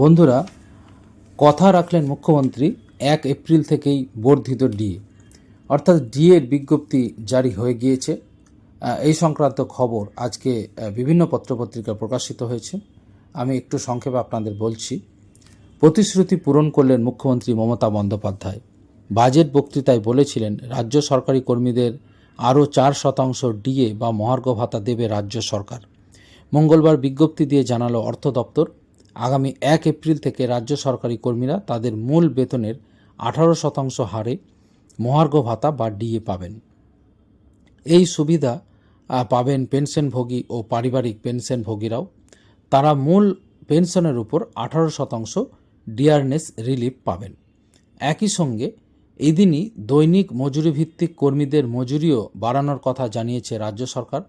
বন্ধুরা, কথা রাখলেন মুখ্যমন্ত্রী এক এপ্রিল থেকেই বর্ধিত ডিএ অর্থাৎ ডিএর বিজ্ঞপ্তি জারি হয়ে গিয়েছে। এই সংক্রান্ত খবর আজকে বিভিন্ন পত্রপত্রিকায় প্রকাশিত হয়েছে। আমি একটু সংক্ষেপে আপনাদের বলছি। প্রতিশ্রুতি পূরণ করলেন মুখ্যমন্ত্রী মমতা বন্দ্যোপাধ্যায়। বাজেট বক্তৃতায় বলেছিলেন, রাজ্য সরকারি কর্মীদের আরও চার শতাংশ ডিএ বা মহার্ঘ ভাতা দেবে রাজ্য সরকার। মঙ্গলবার বিজ্ঞপ্তি দিয়ে জানালো অর্থ দপ্তর। আগামী এক এপ্রিল থেকে রাজ্য সরকারি কর্মীরা তাদের মূল বেতনের আঠারো শতাংশ হারে মহার্ঘ ভাতা বা ডিএ পাবেন। এই সুবিধা পাবেন পেনশনভোগী ও পারিবারিক পেনশনভোগীরাও। তারা মূল পেনশনের উপর আঠারো শতাংশ ডিয়ারনেস রিলিফ পাবেন। একই সঙ্গে এদিনই দৈনিক মজুরি ভিত্তিক কর্মীদের মজুরিও বাড়ানোর কথা জানিয়েছে রাজ্য সরকার।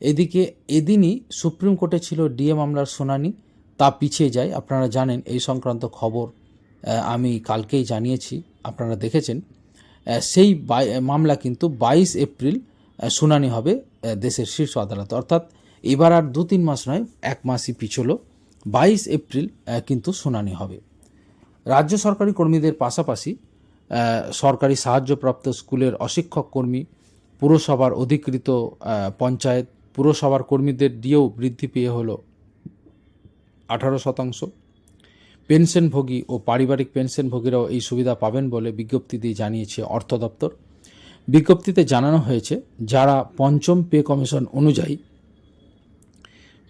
এদিকে এদিনই সুপ্রিম কোর্টে ছিল ডিএ মামলার শুনানি। তা পিছিয়ে যায়। আপনারা জানেন এই সংক্রান্ত খবর আমি কালকেই জানিয়েছি, আপনারা দেখেছেন। সেই মামলা কিন্তু বাইশ এপ্রিল শুনানি হবে দেশের শীর্ষ আদালতে। অর্থাৎ এবার আর দু তিন মাস নয়, এক মাসই পিছলো। বাইশ এপ্রিল কিন্তু শুনানি হবে। রাজ্য সরকারি কর্মীদের পাশাপাশি সরকারি সাহায্যপ্রাপ্ত স্কুলের অশিক্ষক কর্মী, পুরসভার অধিকৃত পঞ্চায়েত, পুরসভার কর্মীদের দিয়েও বৃদ্ধি পেয়ে হলো। আঠারো শতাংশ। পেনশনভোগী ও পারিবারিক পেনশনভোগীরাও এই সুবিধা পাবেন বলে বিজ্ঞপ্তি দিয়ে জানিয়েছে অর্থ দপ্তর। বিজ্ঞপ্তিতে জানানো হয়েছে, যারা পঞ্চম পে কমিশন অনুযায়ী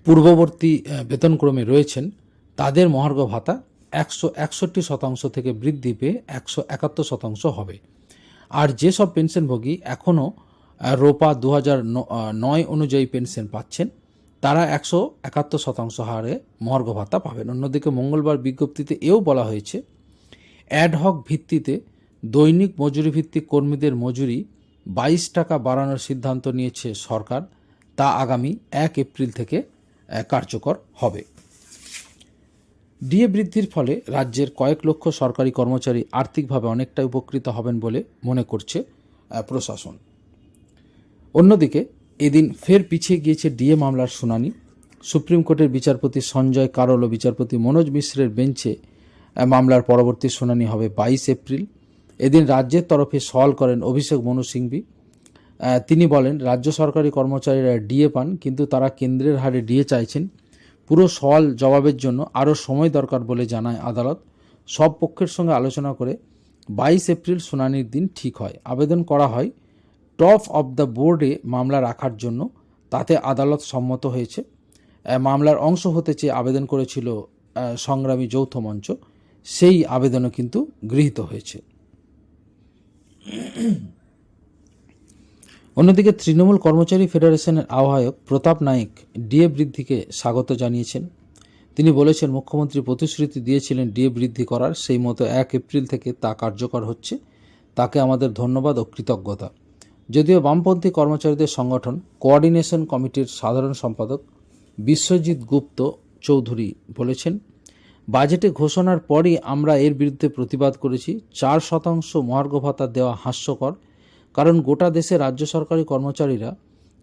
পূর্ববর্তী বেতনক্রমে রয়েছেন, তাদের মহার্ঘ ভাতা একশো একষট্টি শতাংশ থেকে বৃদ্ধি পেয়ে একশো একাত্তর শতাংশ হবে। আর যেসব পেনশনভোগী এখনও রোপা দু হাজার নয় অনুযায়ী পেনশন পাচ্ছেন তারা একশো একাত্তর শতাংশ হারে মহার্ঘ ভাতা পাবেন। অন্যদিকে মঙ্গলবার বিজ্ঞপ্তিতে এও বলা হয়েছে অ্যাডহক ভিত্তিতে দৈনিক মজুরি ভিত্তিক কর্মীদের মজুরি বাইশ টাকা বাড়ানোর সিদ্ধান্ত নিয়েছে সরকার। তা আগামী এক এপ্রিল থেকে কার্যকর হবে। ডিএ বৃদ্ধির ফলে রাজ্যের কয়েক লক্ষ সরকারি কর্মচারী আর্থিকভাবে অনেকটাই উপকৃত হবেন বলে মনে করছে প্রশাসন। অন্যদিকে এদিন ফের পিছিয়ে গিয়েছে ডিএ মামলার শুনানি। সুপ্রিম কোর্টের বিচারপতি সঞ্জয় কারল ও বিচারপতি মনোজ মিশ্রের বেঞ্চে মামলার পরবর্তী শুনানি হবে বাইশ এপ্রিল। এদিন রাজ্যের তরফে সওয়াল করেন অভিষেক মনু সিংভি। তিনি বলেন, রাজ্য সরকারি কর্মচারীরা ডিএ পান, কিন্তু তারা কেন্দ্রের হারে ডিএ চাইছেন। পুরো সওয়াল জবাবের জন্য আরও সময় দরকার বলে জানায় আদালত। সব পক্ষের সঙ্গে আলোচনা করে বাইশ এপ্রিল শুনানির দিন ঠিক হয়। আবেদন করা হয় টপ অফ দ্য বোর্ডে মামলা রাখার জন্য তাতে আদালত সম্মত হয়েছে। মামলার অংশ হতে চেয়ে আবেদন করেছিল সংগ্রামী যৌথ মঞ্চ। সেই আবেদনও কিন্তু গৃহীত হয়েছে। অন্যদিকে তৃণমূল কর্মচারী ফেডারেশনের আহ্বায়ক প্রতাপ নায়েক ডিএ বৃদ্ধিকে স্বাগত জানিয়েছেন। তিনি বলেছেন, মুখ্যমন্ত্রী প্রতিশ্রুতি দিয়েছিলেন ডিএ বৃদ্ধি করার, সেই মতো এক এপ্রিল থেকে তা কার্যকর হচ্ছে। তাকে আমাদের ধন্যবাদ ও কৃতজ্ঞতা। যদিও বামপন্থী কর্মচারীদের সংগঠন কোঅর্ডিনেশন কমিটির সাধারণ সম্পাদক বিশ্বজিৎ গুপ্ত চৌধুরী বলেছেন, বাজেটে ঘোষণার পরই আমরা এর বিরুদ্ধে প্রতিবাদ করেছি। চার শতাংশ মহার্ঘ ভাতা দেওয়া হাস্যকর, কারণ গোটা দেশে রাজ্য সরকারি কর্মচারীরা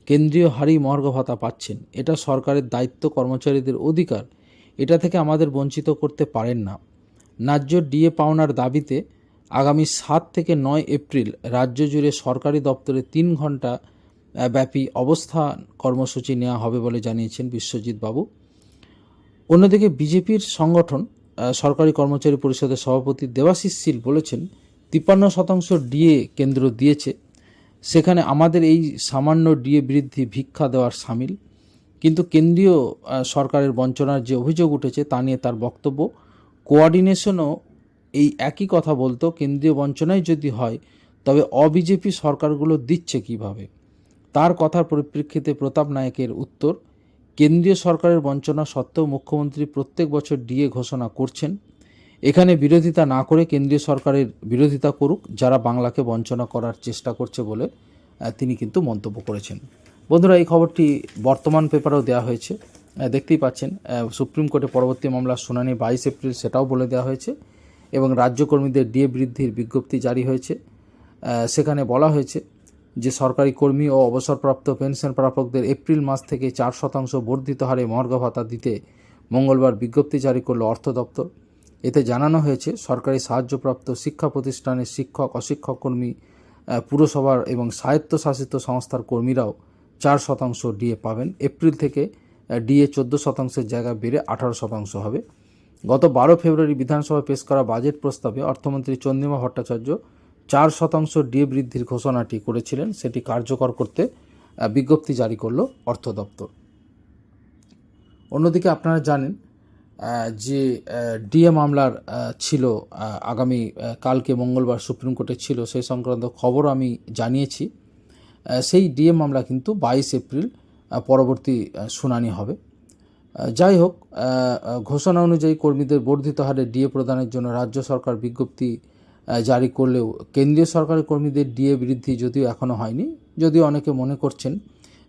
কেন্দ্রীয় হারেই মহার্ঘ ভাতা পাচ্ছেন। এটা সরকারের দায়িত্ব, কর্মচারীদের অধিকার। এটা থেকে আমাদের বঞ্চিত করতে পারেন না। ন্যায্য ডিএ পাওনার দাবিতে আগামী সাত থেকে নয় এপ্রিল রাজ্য জুড়ে সরকারি দপ্তরে তিন ঘণ্টা ব্যাপী অবস্থান কর্মসূচি নেওয়া হবে বলে জানিয়েছেন বিশ্বজিৎ বাবু। অন্যদিকে বিজেপির সংগঠন সরকারি কর্মচারী পরিষদের সভাপতি দেবাশিস শীল বলেছেন, তিপ্পান্ন শতাংশ ডিএ কেন্দ্র দিয়েছে। সেখানে আমাদের এই সামান্য ডিএ বৃদ্ধি ভিক্ষা দেওয়ার সামিল। কিন্তু কেন্দ্রীয় সরকারের বঞ্চনার যে অভিযোগ উঠেছে তা নিয়ে তার বক্তব্য। কোঅর্ডিনেশনও এই একই কথা বলতো কেন্দ্রীয় বঞ্চনাই যদি হয়, তবে অবিজেপি সরকারগুলো দিচ্ছে কীভাবে? তার কথার পরিপ্রেক্ষিতে প্রতাপ নায়কের উত্তর, কেন্দ্রীয় সরকারের বঞ্চনা সত্ত্বেও মুখ্যমন্ত্রী প্রত্যেক বছর ডিএ ঘোষণা করছেন। এখানে বিরোধিতা না করে কেন্দ্রীয় সরকারের বিরোধিতা করুক, যারা বাংলাকে বঞ্চনা করার চেষ্টা করছে বলে তিনি কিন্তু মন্তব্য করেছেন। বন্ধুরা, এই খবরটি বর্তমান পেপারেও দেওয়া হয়েছে। দেখতেই পাচ্ছেন সুপ্রিম কোর্টে পরবর্তী মামলার শুনানি বাইশ এপ্রিল সেটাও বলে দেওয়া হয়েছে। এবং রাজ্য কর্মীদের ডিএ বৃদ্ধির বিজ্ঞপ্তি জারি হয়েছে। সেখানে বলা হয়েছে যে সরকারি কর্মী ও অবসরপ্রাপ্ত পেনশন প্রাপকদের এপ্রিল মাস থেকে চার শতাংশ বর্ধিত হারে মহার্ঘ ভাতা দিতে মঙ্গলবার বিজ্ঞপ্তি জারি করল অর্থ দপ্তর। এতে জানানো হয়েছে, সরকারি সাহায্যপ্রাপ্ত শিক্ষা প্রতিষ্ঠানের শিক্ষক, অশিক্ষক কর্মী পুরসভার এবং স্বায়ত্তশাসিত সংস্থার কর্মীরাও চার শতাংশ ডিএ পাবেন। এপ্রিল থেকে ডিএ চোদ্দ শতাংশের জায়গায় বেড়ে আঠারো শতাংশ হবে। গত বারো ফেব্রুয়ারি বিধানসভায় পেশ করা বাজেট প্রস্তাবে অর্থমন্ত্রী চন্দ্রিমা ভট্টাচার্য চার শতাংশ ডিএ বৃদ্ধির ঘোষণাটি করেছিলেন। সেটি কার্যকর করতে বিজ্ঞপ্তি জারি করল অর্থ দপ্তর। অন্যদিকে আপনারা জানেন যে ডিএ মামলার ছিল আগামী কালকে মঙ্গলবার সুপ্রিম কোর্টে ছিল সেই সংক্রান্ত খবর আমি জানিয়েছি। সেই ডিএ মামলা কিন্তু বাইশ এপ্রিল পরবর্তী শুনানি হবে। যাই হোক ঘোষণা অনুযায়ী কর্মীদের বর্ধিত হারে ডিএ প্রদানের জন্য রাজ্য সরকার বিজ্ঞপ্তি জারি করলেও কেন্দ্রীয় সরকারের কর্মীদের ডিএ বৃদ্ধি যদিও এখনও হয়নি, যদিও অনেকে মনে করছেন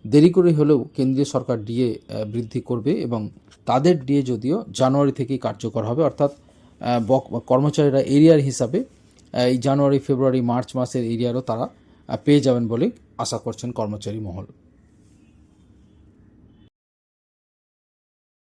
দেরি করে হলেও কেন্দ্রীয় সরকার ডিএ বৃদ্ধি করবে এবং তাদের ডিএ যদিও জানুয়ারি থেকেই কার্যকর হবে, অর্থাৎ কর্মচারীরা এরিয়ার হিসাবে এই জানুয়ারি, ফেব্রুয়ারি, মার্চ মাসের এরিয়ারও তারা পেয়ে যাবেন বলে আশা করছেন কর্মচারী মহল।